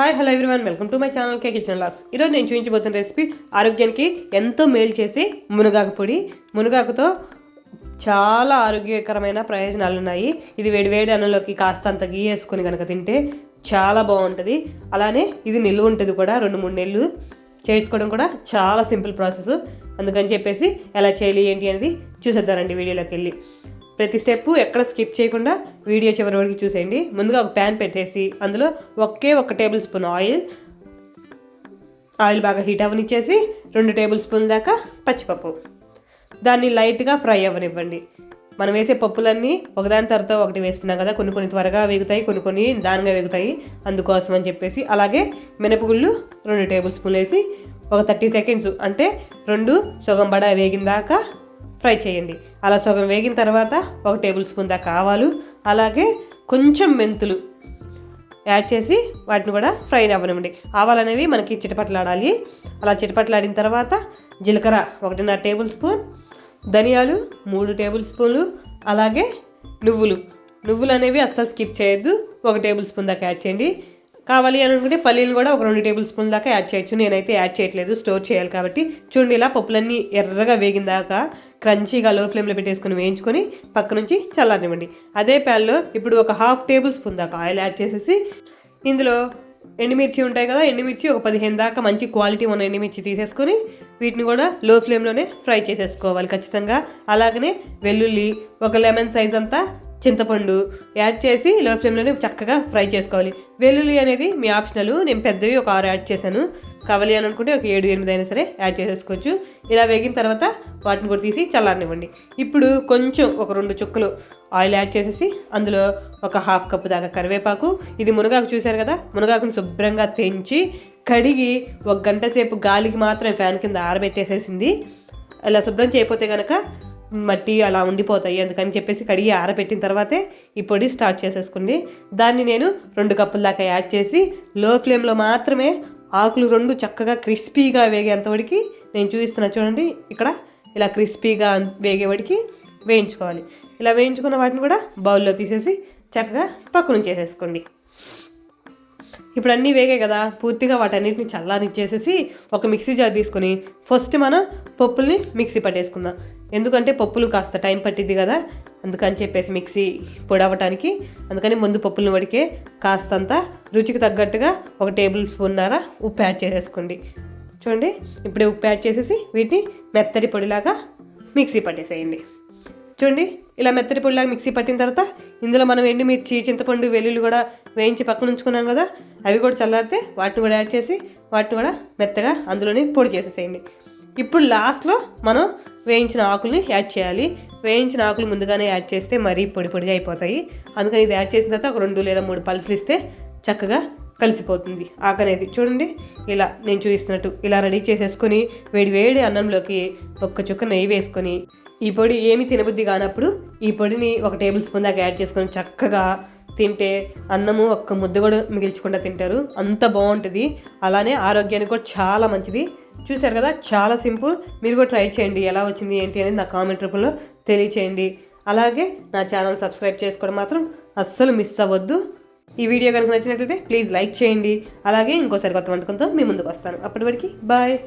Hi hello everyone welcome to my channel K kitchen lakhs ఈరోజు నేను చూపించబోతున్న recipe ఆరోగ్యానికి ఎంతో మేలు చేసే మునగాకు పొడి. మునగాకుతో చాలా ఆరోగ్యకరమైన ప్రయోజనాలు ఉన్నాయి. ఇది వేడి వేడి అన్నంలోకి కాస్తంత గీ వేసుకొని కనుక తింటే చాలా బాగుంటుంది. అలానే ఇది నిల్వ ఉంటుంది కూడా రెండు మూడు నెలలు. చేసుకోవడం కూడా చాలా సింపుల్ ప్రాసెస్. అందుకని చెప్పేసి ఎలా చేయాలి ఏంటి అనేది చూసేద్దారండి వీడియోలోకి వెళ్ళి. ప్రతి స్టెప్ ఎక్కడ స్కిప్ చేయకుండా వీడియో చివరి వరకు చూసేయండి. ముందుగా ఒక ప్యాన్ పెట్టేసి అందులో ఒకే ఒక టేబుల్ స్పూన్ ఆయిల్ ఆయిల్ బాగా హీట్ అవ్వనిచ్చేసి రెండు టేబుల్ స్పూన్ దాకా పచ్చిపప్పు. దాన్ని లైట్గా ఫ్రై అవ్వనివ్వండి. మనం వేసే పప్పులన్నీ ఒకదాని తర్వాత ఒకటి వేస్తున్నాం కదా కొన్ని కొన్ని త్వరగా వేగుతాయి కొన్ని కొన్ని దానిగా వేగుతాయి. అందుకోసం అని చెప్పేసి అలాగే మినపగుళ్ళు రెండు టేబుల్ స్పూన్లు వేసి ఒక థర్టీ సెకండ్స్ అంటే రెండు సగం బడా వేగిన దాకా ఫ్రై చేయండి. అలా సగం వేగిన తర్వాత ఒక టేబుల్ స్పూన్ దాకా ఆవాలు అలాగే కొంచెం మెంతులు యాడ్ చేసి వాటిని కూడా ఫ్రై అవ్వనివ్వండి. ఆవాలు అనేవి మనకి చిటపట్లాడాలి. అలా చిటపట్లాడిన తర్వాత జీలకర్ర ఒకటిన్నర టేబుల్ స్పూన్ ధనియాలు మూడు టేబుల్ స్పూన్లు అలాగే నువ్వులు. నువ్వులు అనేవి అస్సలు స్కిప్ చేయొద్దు. ఒక టేబుల్ స్పూన్ దాకా యాడ్ చేయండి. కావాలి అని అనుకుంటే పల్లీలు కూడా ఒక రెండు టేబుల్ స్పూన్ దాకా యాడ్ చేయొచ్చు. నేనైతే యాడ్ చేయట్లేదు స్టోర్ చేయాలి కాబట్టి. చూడండి ఇలా పప్పులన్నీ ఎర్రగా వేగిన దాకా క్రంచీగా లో ఫ్లేమ్లో పెట్టేసుకొని వేయించుకొని పక్క నుంచి చల్లారనివ్వండి. అదే ప్యాన్లో ఇప్పుడు ఒక హాఫ్ టేబుల్ స్పూన్ దాకా ఆయిల్ యాడ్ చేసేసి ఇందులో ఎండుమిర్చి ఉంటాయి కదా ఎండుమిర్చి ఒక పదిహేను దాకా మంచి క్వాలిటీ ఉన్న ఎండుమిర్చి తీసేసుకొని వీటిని కూడా లో ఫ్లేమ్లోనే ఫ్రై చేసేసుకోవాలి ఖచ్చితంగా. అలాగనే వెల్లుల్లి ఒక లెమన్ సైజ్ అంతా చింతపండు యాడ్ చేసి లో ఫ్లేమ్లోనే చక్కగా ఫ్రై చేసుకోవాలి. వెల్లుల్లి అనేది మీ ఆప్షనల్. నేను పెద్దవి ఒక ఆరు యాడ్ చేశాను. కావాలి అని అనుకుంటే ఒక ఏడు ఎనిమిది అయినా సరే యాడ్ చేసేసుకోవచ్చు. ఇలా వేగిన తర్వాత వాటిని కూడా తీసి చల్లారనివ్వండి. ఇప్పుడు కొంచెం ఒక రెండు చుక్కలు ఆయిల్ యాడ్ చేసేసి అందులో ఒక హాఫ్ కప్ దాకా కరివేపాకు. ఇది మునగాకు చూశారు కదా? మునగాకుని శుభ్రంగా తెంచి కడిగి ఒక గంట సేపు గాలికి మాత్రం ఫ్యాన్ కింద ఆరబెట్టేసేసింది. అలా శుభ్రం చేయకపోతే కనుక మట్టి అలా ఉండిపోతాయి అందుకని చెప్పేసి కడిగి ఆరబెట్టిన తర్వాతే ఈ పొడి స్టార్ట్ చేసేసుకోండి. దాన్ని నేను రెండు కప్పుల దాకా యాడ్ చేసి లో ఫ్లేమ్లో మాత్రమే ఆకులు రెండు చక్కగా క్రిస్పీగా వేగేంతవడికి నేను చూపిస్తున్నా చూడండి. ఇక్కడ ఇలా క్రిస్పీగా వేగేవాడికి వేయించుకోవాలి. ఇలా వేయించుకున్న వాటిని కూడా బౌల్లో తీసేసి చక్కగా పక్కన చేసేసుకోండి. ఇప్పుడు అన్నీ వేగాయి కదా. పూర్తిగా వాటన్నిటిని చల్లానిచ్చేసేసి ఒక మిక్సీ జార్ తీసుకొని ఫస్ట్ మనం పప్పుల్ని మిక్సీ పట్టేసుకుందాం. ఎందుకంటే పప్పులు కాస్త టైం పట్టింది కదా అందుకని చెప్పేసి మిక్సీ పొడవటానికి అందుకని ముందు పప్పులను వడికే కాస్తంత రుచికి తగ్గట్టుగా ఒక టేబుల్ స్పూన్నర ఉప్పు యాడ్ చేసేసుకోండి. చూడండి ఇప్పుడు ఉప్పు యాడ్ చేసేసి వీటిని మెత్తడి పొడిలాగా మిక్సీ పట్టేసేయండి. చూడండి ఇలా మెత్తడి పొడిలాగా మిక్సీ పట్టిన తర్వాత ఇందులో మనం ఎండుమిర్చి చింతపండు వెల్లుల్లి కూడా వేయించి పక్కన ఉంచుకున్నాం కదా అవి కూడా చల్లారితే వాటిని కూడా యాడ్ చేసి వాటిని కూడా మెత్తగా అందులోనే పొడి చేసేసేయండి. ఇప్పుడు లాస్ట్లో మనం వేయించిన ఆకుల్ని యాడ్ చేయాలి. వేయించిన ఆకులు ముందుగానే యాడ్ చేస్తే మరీ పొడి పొడిగా అయిపోతాయి. అందుకని ఇది యాడ్ చేసిన తర్వాత ఒక రెండు లేదా మూడు పల్సులు ఇస్తే చక్కగా కలిసిపోతుంది. ఆకనేది చూడండి ఇలా నేను చూపిస్తున్నట్టు ఇలా రెడీ చేసేసుకొని వేడి వేడి అన్నంలోకి ఒక్క చుక్క నెయ్యి వేసుకొని ఈ పొడి ఏమి తినబుద్ధి కానప్పుడు ఈ పొడిని ఒక టేబుల్ స్పూన్ దాకా యాడ్ చేసుకొని చక్కగా తింటే అన్నము ఒక్క ముద్ద కూడా మిగిల్చకుండా తింటారు. అంత బాగుంటుంది. అలానే ఆరోగ్యానికి కూడా చాలా మంచిది. చూశారు కదా? చాలా సింపుల్. మీరు కూడా ట్రై చేయండి. ఎలా వచ్చింది ఏంటి అనేది నా కామెంట్ రూపంలో తెలియచేయండి. అలాగే నా ఛానల్ సబ్స్క్రైబ్ చేసుకోవడం మాత్రం అస్సలు మిస్ అవ్వద్దు. ఈ వీడియో కనుక నచ్చినట్లయితే ప్లీజ్ లైక్ చేయండి. అలాగే ఇంకోసారి కొత్త వంటకంతో మీ ముందుకు వస్తాను. అప్పటివరకు బాయ్.